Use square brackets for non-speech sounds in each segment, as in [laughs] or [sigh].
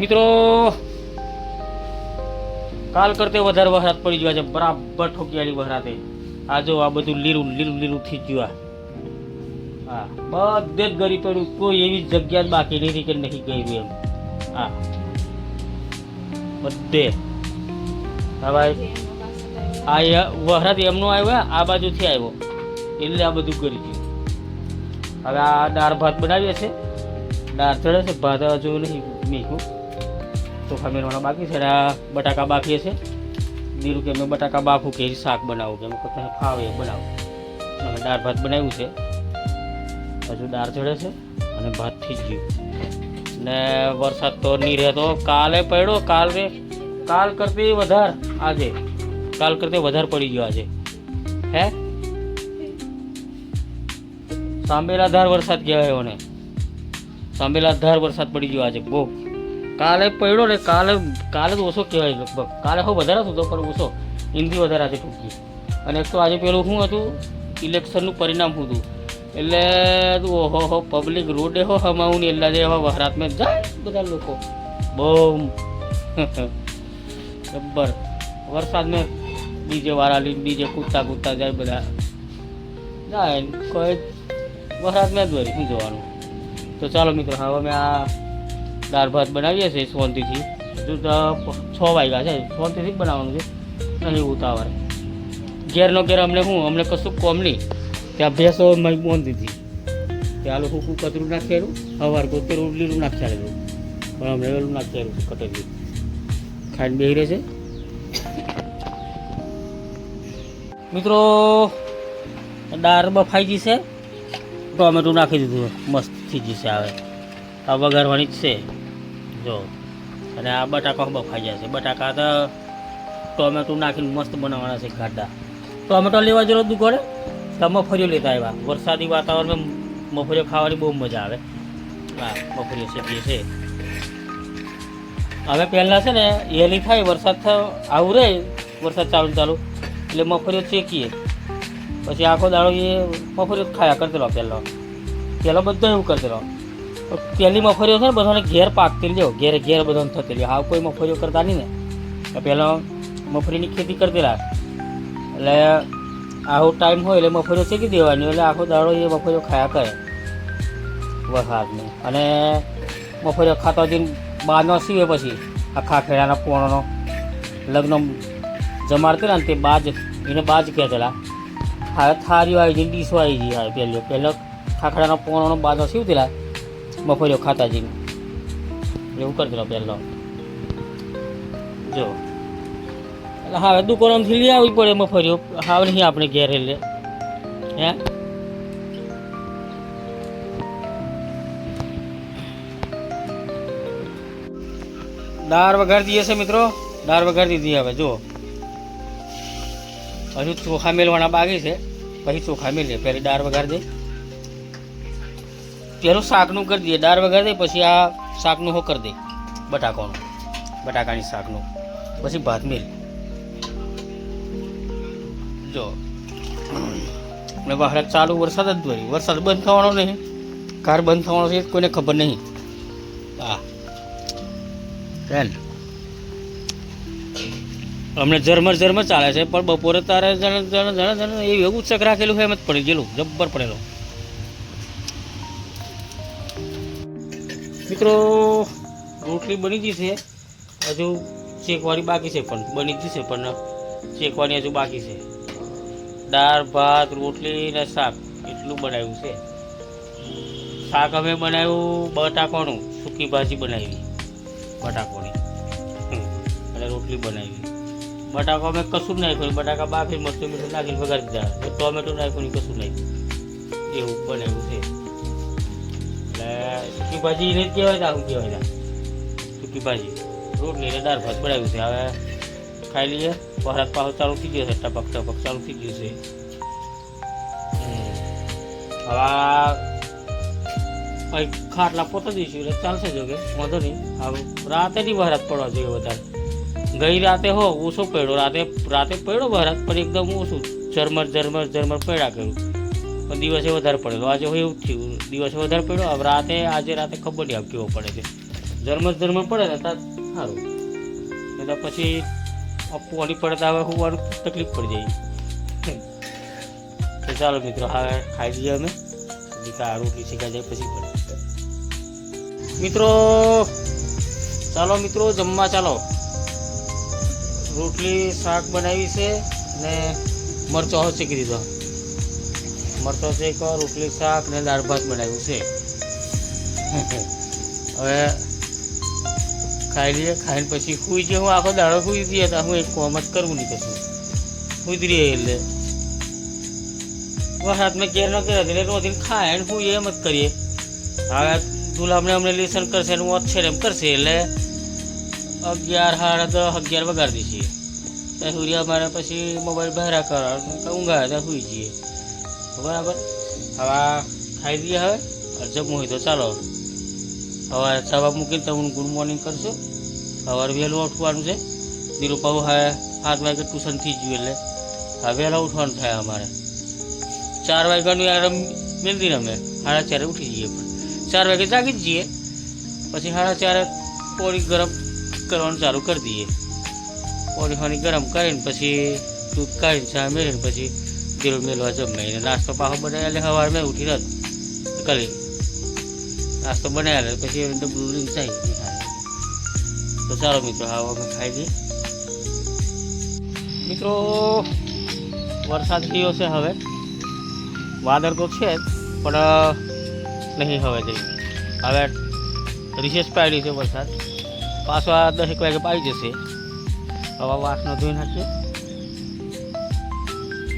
મિત્રો, કાલ કરતે વધારે વરસાદ પડી ગયો. છે બરાબર ઠોકિયાળી વરસાદે આ જો આ બધું લીલું લીલું લીલું થઈ ગયું હા બધે જ ગરી પડ્યું. કોઈ એવી જગ્યા બાકી નહીં કે નહીં ગયું એમ. હા બધે. હા ભાઈ આ વરસાદ એમનો આવ્યો આ બાજુથી આવ્યો. એટલે આ બધું કરી ગયું. હવે આ દાળ ભાત બનાવીએ છે. દાળ ચડે છે, ભાત હજુ નહીં મીઠું ચોખા મેળવાના બાકી છે બટાકા બાફીએ છે. દીરું કે મેં બટાકા બાફું કે શાક બનાવું કે મેં ખાવ એ બનાવું. અને દાળ ભાત બનાવ્યું છે. હજુ દાળ ચડે છે અને ભાત થઈ ગયું. ને વરસાદ તો નહીં રહેતો. કાલે પડ્યો, કાલે કાલ કરતી વધારે આજે. કાલ કરતી વધારે પડી ગયો આજે. હે? સાંભેલાધાર વરસાદ કહેવાય ને સાંભેલાધાર વરસાદ પડી ગયો આજે. બહુ. કાલે પડ્યો ને કાલે કાલે તો ઓછો કહેવાય લગભગ. કાલે હો વધારે હતો પણ ઓછો. હિન્દી વધારે હતી ટૂંકી. અને એક તો આજે પેલું શું હતું? ઇલેક્શનનું પરિણામ હતું. એટલે ઓહો હો પબ્લિક રોડે હો હમાવું ને એટલા જે હો વહરાતમાં જાય બધા લોકો. બહુ [laughs] જબ્બર. વરસાદમાં ડીજે વાળા લઈને ડીજે કૂદતા કૂદતા જાય બધા. જાય કોઈ વરસાદમાં જ વળી શું જોવાનું. તો ચાલો મિત્રો, હવે અમે આ દાળ ભાત બનાવીએ છીએ શાંતિથી. હજુ તો છ વાગ્યા છે, શાંતિથી જ બનાવવાનું છે. નહીં ઉતાવળ. ઘેરનો ઘેર અમને શું, અમને કશું કોમ નહીં. ત્યાં ભેંસો બાંધી ત્યાં લોકો શું કચરું નાખેલું સવાર કોતેરું લીલું નાખેલું પણ અમને વેલું નાખેલું કટેલું ખાઈને બેહી રહે છે મિત્રો, દાળ બફાઈ ગઈ છે. ટોમેટું નાખી દીધું મસ્ત થઈ જશે હવે આ વઘારવાની જ છે. જો. અને આ બટાકા બફાઈ છે. બટાકા તો ટોમેટું નાખીને મસ્ત બનાવવાના છે ગાડા. ટોમેટો લેવા જરો દુકાને. તો મફરીઓ લેતા આવ્યા. વરસાદી વાતાવરણમાં મફરીઓ ખાવાની બહુ મજા આવે. હા મફરીઓ શેકીએ છે હવે પહેલાં છે ને એલી થાય, વરસાદ આવું રહે, વરસાદ ચાલુ ચાલુ. એટલે મફરીઓ શેકીએ. પછી આખો દાડો એ મફરીઓ ખાયા કરતો પહેલો. પહેલો બધો એવું કરતેલો પહેલી મફરીઓ છે ને બધાને ઘેર પાકતી લ્યો ઘેર ઘેર બધાને થતી લ્યો હા કોઈ મફરીઓ કરતા નહીં ને. પહેલાં મફરીની ખેતી કરતેલા એટલે આવો ટાઈમ હોય એટલે મફરીઓ શેકી દેવાની, એટલે આખો દાડો એ મફરીઓ ખાયા કરે. વરસાદની. અને મફરીઓ ખાતા જઈને બાનો સીવે પછી, આખા ખેડાના પોણોનો લગ્ન જમાડતેલા ને તે બાજ, એને બાજ કહેતેલા. હા થારીઓ આવી જઈને ડીશો આવી ગઈ હા, પહેલો પહેલો ખાખડાનો પોણનો બાજો સીવતેલા. મફરીઓ ખાતા જઈને એવું કરજો પહેલો. જો. એટલે હવે દુકાનથી લઈ આવવી પડે મફળીઓ હાવ નહીં આપણે ઘેરે લે હે? દાળ વઘારી દઈએ છે મિત્રો? દાળ વઘારી દીધી હવે જો હજુ ચોખા મેળવાના બાકી છે. પછી ચોખા મેળીએ પહેલી દાળ વઘારી દે. પહેલું શાકનું કરી દઈએ. દાળ વગર દે પછી આ શાકનું હો કરી દે. બટાકાનું. બટાકાની શાકનું. પછી ભાત મેળ જો. ને બહાર ચાલુ વરસાદ જ દોરી વરસાદ બંધ થવાનો નહીં. કાર બંધ થવાનો છે, કોઈને ખબર નહીં. હા. ફ્રેન્ડ અમને ઝરમર ઝરમર ચાલે છે, પણ બપોરે તારે જણ જણ જણ જણ એવું ચક રાખેલું હોય એમ જ પડી ગયેલું. જબ્બર પડેલો. મિત્રો, રોટલી બની ગઈ છે. હજુ શેકવાની બાકી છે પણ, બની ગઈ છે પણ શેકવાની હજુ બાકી છે. દાળ, ભાત, રોટલી ને શાક એટલું બનાવ્યું છે. શાક અમે બનાવ્યું બટાકોનું, સૂકી ભાજી બનાવી. બટાકોની. અને રોટલી બનાવી. બટાકો અમે કશું નાખ્યું બટાકા બાફી, મરચું, મીઠું નાખીને વગાડી દીધા. ટોમેટો નાખ્યું કશું નાખ્યું એવું બનાવ્યું છે. સૂકી ભાજી એને જ કહેવાય તા શું કહેવાય તા સૂકી ભાજી. રોટલી ને દાળ ભાત બનાવ્યું છે. હવે ખાઈ લઈએ. વરાત પાછો ચાલુ થઈ ગયો છે. ટપક ટપક ચાલુ થઈ ગયું છે. હવે ખાટલા પોતા દઈશું એટલે ચાલશે જો કે વાંધો નહીં. હવે રાતે નહીં ભારત પડવા જોઈએ વધારે. ગઈ રાતે હો, ઓછો પડ્યો. રાતે રાતે પડ્યો ભારત પણ એકદમ ઓછું. ઝરમર ઝરમર ઝરમર પડ્યા કર્યું પણ દિવસે વધારે પડેલો. આજે હોય એવું થયું, દિવસે વધારે પડ્યો હવે રાતે, આજે રાતે હવે કેવો પડે છે. ધર્મ ધર્મ પડે ને ત્યાં સારું. એટલે પછી પોલી પડતા હવે હોવાનું તકલીફ પડી જાય. ચાલો મિત્રો, હવે ખાઈ લઈએ અમે. કા રોટલી શીખા જાય પછી પડે મિત્રો, ચાલો મિત્રો, જમવા ચાલો. રોટલી, શાક બનાવી છે ને મરચો શીખી દીધો. મરચો શેકો રોટલી શાક ને દાળ ભાત બનાવ્યું છે. હવે ખાઈ લઈએ, ખાઈને પછી સુઈ જઈએ. હું આખો દાડો સુઈ જઈએ તો હું એક કોમ જ કરવું નહીં કશું. સુઈ રહીએ એટલે. વરસાદ મેં કેર ન કર્યા એટલે રોજ ખાય ને હું એમ જ કરીએ. હવે ગુલામને અમને લેસન કરશે ને વોચ છે એમ કરશે એટલે અગિયાર સાડા દસ, અગિયાર વગાડી દઈએ ત્યાં સૂર્ય અમારે પછી મોબાઈલ બહાર કરવા ઊંઘા ત્યાં સુઈ જઈએ. બરાબર? હવે ખાઈ દઈએ હવે જમવું હોય તો ચાલો હવે. સવા મૂકીને તમને ગુડ મોર્નિંગ કરશો સવારે વહેલું ઉઠવાનું છે. ધીરુપાવું હવે સાત વાગે ટ્યુશનથી ગયું એટલે. હવે વહેલા ઉઠવાનું થાય અમારે. ચાર વાગ્યાનું યાર મેળવી અમે. સાડા ચારે ઉઠી જઈએ પણ. ચાર વાગે જાગી જ જઈએ. પછી સાડા ચારે પોળી ગરમ કરવાનું ચાલુ કરી દઈએ. પોળી ખાની ગરમ કરીને પછી દૂધ કાઢીને, ચા મેળવીને પછી ધીરું મેળવા છે. મહિને નાસ્તો પાછો બનાવી લે સવારે મેં ઉઠી રત કરી નાસ્તો બનાવ્યા લે પછી ડબલું લઈને થાય તો ચાલો મિત્રો હા અમે ખાઈ લઈએ. મિત્રો, વરસાદ થયો છે હવે. વાદળ તો છે પણ નહીં હવે જઈ. હવે રિસેસ પાડી છે વરસાદ. પાછો દસેક વાગે પાડી જશે. હવા વાસનો ધોઈ નાખીએ.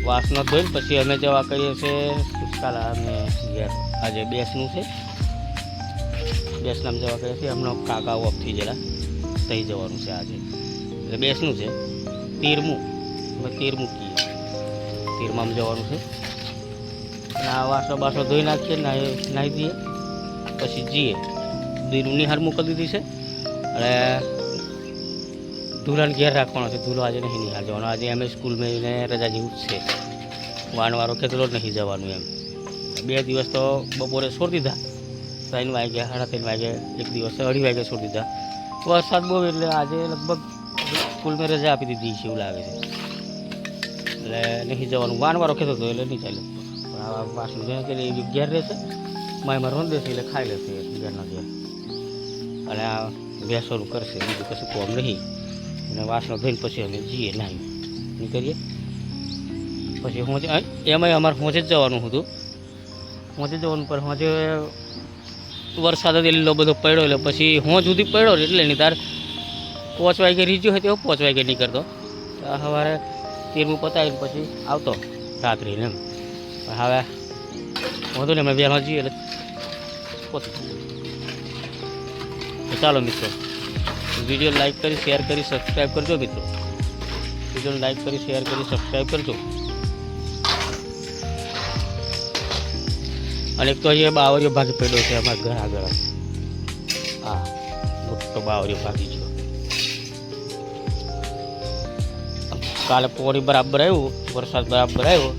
વાસનો ધોઈને પછી અમે જવા કરીએ છીએ સુસ્કાલા અને ઘેર આજે બેસનું છે. બેસનામ જવા કરીએ છીએ, હમણાં કાકા ઓફથી જરા થઈ જવાનું છે આજે. એટલે બેસનું છે. તીરમું, અમે તીર મૂકીએ તીરમાં જવાનું છે. અને આ વાસો બાસો ધોઈ નાખીએ, નાહી નાહી દઈએ. પછી જઈએ દીરુની હાર મોકલી દીધી છે. અને ધુલાને ઘેર રાખવાનો છે. ધૂલો આજે નહીં નિહાળ. જવાનો આજે અમે સ્કૂલમાં એને રજા જેવું જ છે. વાનવારો કેટલો જ નહીં જવાનું એમ. બે દિવસ તો બપોરે છોડી દીધા. ત્રણ વાગે, સાડા ત્રણ વાગે, એક દિવસ અઢી વાગે છોડી દીધા. વરસાદ બહુ એટલે આજે લગભગ સ્કૂલમાં રજા આપી દીધી છે એવું લાગે છે. એટલે નહીં જવાનું. વાનવારો કહેતો હતો એટલે નહીં ચાલે. પણ આ વાસણ કે એ ઘેર રહેશે. માય રોન દેશે એટલે ખાઈ લેશે ઘરના ઘેર. અને આ બેસવાનું કરશે. બીજું કશું કોમ નહીં. અને વાસણો ધોઈને પછી અમે જઈએ નાહી. નીકળીએ. પછી હું એમાંય અમારે હોંચે જ જવાનું હતું. હોંચે જવાનું, પણ હોંચે વરસાદ જ એટલો બધો પડ્યો એટલે પછી હોંચ સુધી પડ્યો એટલે નહીં. તાર પાંચ વાગે રીજ્યો હોય તો પાંચ વાગે નીકળતો. સવારે તેરમું પતાવીને પછી આવતો રાત્રે એમ. હવે વાંધો ને અમે વહેલા જઈએ એટલે પહોંચી ચાલો મિત્રો. વીડિયો લાઈક કરી, શેર કરી સબસ્ક્રાઈબ કરજો મિત્રો. વીડિયો લાઈક કરી, શેર કરી સબસ્ક્રાઈબ કરજો. અને તો અહીંયા બાવરીઓ ભાગ પડ્યો છે અમારા ઘર આગળ. હા, મોટો બાવરીઓ ભાગી ગયો કાલે પોણી બરાબર આવ્યું, વરસાદ બરાબર આવ્યો,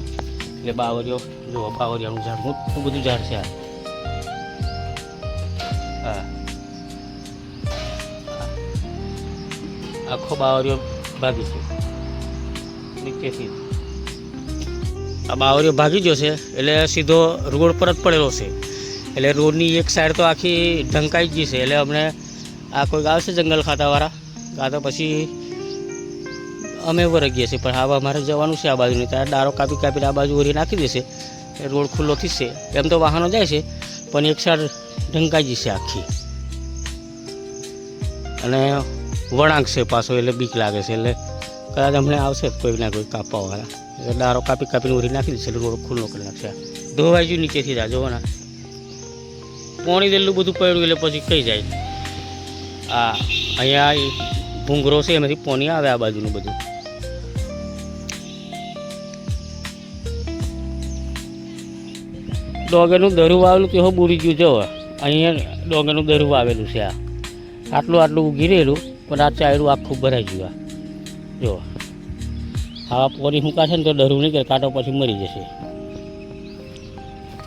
એટલે બાવરીઓ જો બાવરિયાનું ઝાડ, મોટું બધું ઝાડ છે હા. આખો બાવરીઓ ભાગી છે નીચેથી. આ બાવરીઓ ભાગી ગયો છે, એટલે સીધો રોડ પર જ પડેલો છે. એટલે રોડની એક સાઈડ તો આખી ઢંકાઈ ગઈ છે, એટલે અમને આ કોઈ આવશે જંગલ ખાતાવાળા? કાં તો પછી અમે વરગીએ છીએ, પણ હવે અમારે જવાનું છે આ બાજુની. ત્યારે ડારો કાપી કાપીને આ બાજુ ઓરી નાખી દેશે રોડ ખુલ્લો થશે એમ તો વાહનો જાય છે, પણ એક સાઈડ ઢંકાઈ જશે આખી. અને વળાંક છે પાછો એટલે બીક લાગે છે એટલે કદાચ અમને આવશે કોઈ ના કોઈ કાપવાવાળા. એટલે ડારો કાપી કાપીને ઉરી નાખી દેશે એટલે રોડ ખુલ્લો કરી નાખશે. ધોવાઈ ગયું નીચેથી જા જોવાના પોણી દેલું બધું પડ્યું એટલે પછી કઈ જાય. આ અહીંયા ભૂંગરો છે, એમાંથી પોણી આવે આ બાજુનું બધું. ડોગરનું દરું વાવેલું કેવું બુરી ગયું, જવા. અહીંયા ડોગરનું દરું વાવેલું છે આ. આટલું આટલું ઉગી રહેલું. પણ આ ચાયડું આખું ભરાઈ ગયું આ. જો, આવા પોરી મૂકાશે ને તો ડરું નીકળે કાંટો પછી મરી જશે.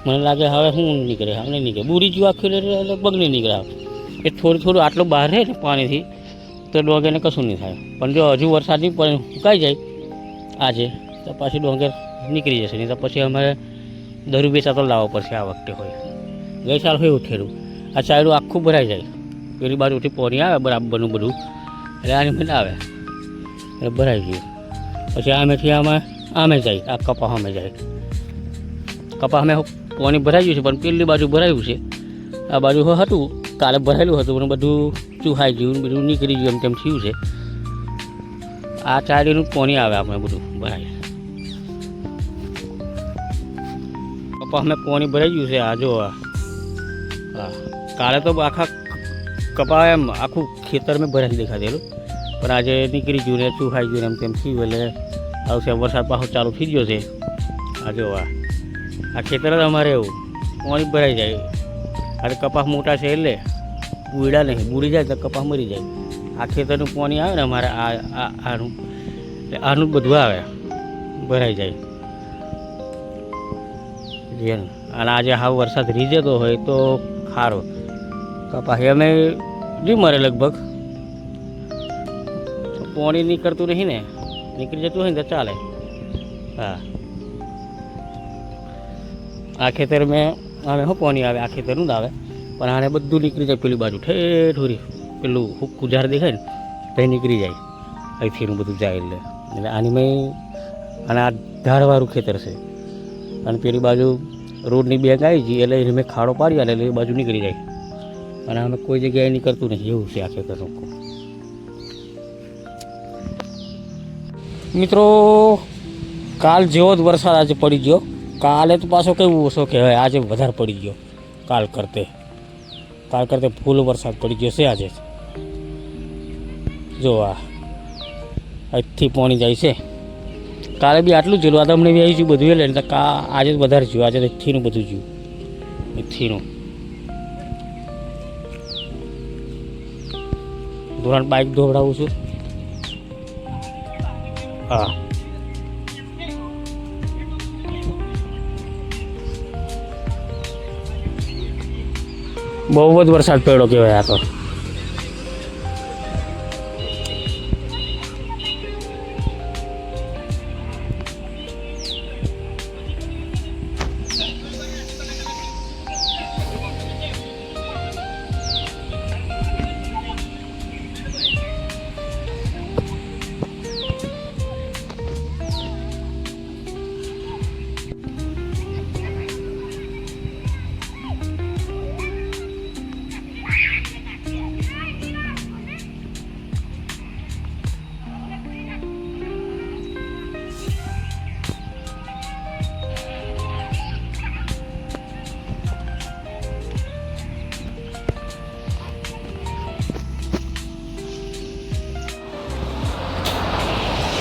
મને લાગે હવે શું નીકળે, હવે નહીં નીકળે. બુરી જીવ આખું લગભગ નહીં નીકળે. એ થોડું થોડું આટલું બહાર રહે ને પાણીથી, તો ડોંગેને કશું નહીં થાય. પણ જો હજુ વરસાદ નહીં પડે સુકાઈ જાય, આજે, તો પાછી ડોંગર નીકળી જશે. નહીં તો પછી અમારે દરુ વેચાતો લાવવો પડશે આ વખતે હોય. ગઈ સાલ હોય ઉઠેલું આ ચાયડું આખું ભરાઈ જાય. પેલી બાજુથી પોણી આવે બરાબરનું બધું. એટલે આની મને આવે. એટલે ભરાઈ ગયું. પછી આમેથી આમાં, આમે જાય, આ કપા અમે જાય. કપા અમે પાણી ભરાઈ ગયું છે, પણ પેલી બાજુ ભરાયું છે. આ બાજુ હતું, કાલે ભરાયેલું હતું, પણ બધું ચૂહાઈ ગયું, બધું નીકળી ગયું એમ તેમ થયું છે. આ ચારીનું પાણી આવે આપણે બધું, ભરાય. કપા અમે પાણી ભરાઈ ગયું છે, આ જો હા કાલે તો આખા કપા એમ આખું ખેતર મેં ભરાઈ દેખાતેલું પણ આજે નીકળી ગયું ને, ચૂહાઈ ગયું એમ તેમ થયું. એટલે આવશે વરસાદ પાછો ચાલુ થઈ ગયો છે. આ જો આ આ ખેતર જ અમારે એવું. પાણી ભરાઈ જાય. આજે કપાસ મોટા છે એટલે ઉડા નહીં બુડી જાય તો કપાસ મરી જાય. આ ખેતરનું પાણી આવે ને અમારે, આ આનું, એટલે આનું બધું આવે. ભરાઈ જાય. જે અને આજે હાવ વરસાદ રહી જતો હોય તો ખારો. કપાસ અમે જી મરે લગભગ. પોણી નીકળતું નહીં ને, નીકળી જતું હોય ને તો ચાલે. હા. આ ખેતર મેં આવે હું પોણી આવે, આ ખેતરનું જ આવે. પણ આને બધું નીકળી જાય પેલી બાજુ, ઠેઠ હોરી, પેલું હુક્કું કુજાર દેખાય ને તો નીકળી જાય. અહીંથીનું બધું જાય એટલે. એટલે આની મેં, અને આ ધારવાળું ખેતર છે. અને પેલી બાજુ રોડની બેંક આવી ગઈ, એટલે એને મેં ખાડો પાડી અને એટલે એ બાજુ નીકળી જાય. અને અમે કોઈ જગ્યાએ નીકળતું નથી, એવું છે આ લોકો મિત્રો, કાલ જેવો જ વરસાદ આજે પડી ગયો. કાલે તો પાછો કેવું ઓછો કહેવાય, આજે વધારે પડી ગયો કાલ કરતે. કાલ કરતે ફૂલ વરસાદ પડી ગયો છે આજે. જો આ અહીંથી પાણી જાય છે. કાલે બી આટલું જેલું આ તમને બી આવી ગયું બધું એટલે કા આજે જ વધારે જોયું આજે અહીંથીનું બધું જોયું અહીંથીનું ધોરણ બાઇક દોડાવું છું. હા. બહુ જ વરસાદ પડ્યો કહેવાય આ તો.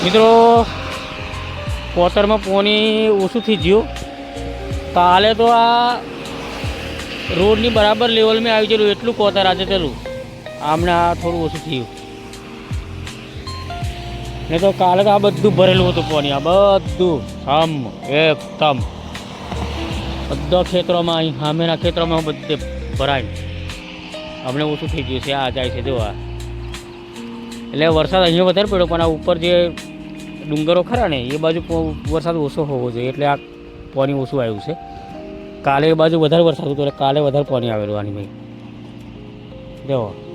મિત્રો કોતરમાં પોની ઓછું થઈ ગયું. કાલે તો આ રોડની બરાબર લેવલમાં આવી ગયેલું, એટલું કોતર આજે તેલું આ થોડું ઓછું થયું. ને તો કાલે તો આ બધું ભરેલું હતું પોની, આ બધું. સમ, એકદમ. બધા ખેતરોમાં અહીં, સામેના ખેતરોમાં બધે ભરાય. હમણાં ઓછું થઈ ગયું છે, આ જાય છે જોવા એટલે વરસાદ અહીંયા વધારે પડ્યો, પણ આ ઉપર જે ડુંગરો ખરા ને, એ બાજુ વરસાદ ઓછો હોવો જોઈએ. એટલે આ પાણી ઓછું આવ્યું છે. કાલે એ બાજુ વધારે વરસાદ હતો, એટલે કાલે વધારે પાણી આવેલું આની ભાઈ. જો.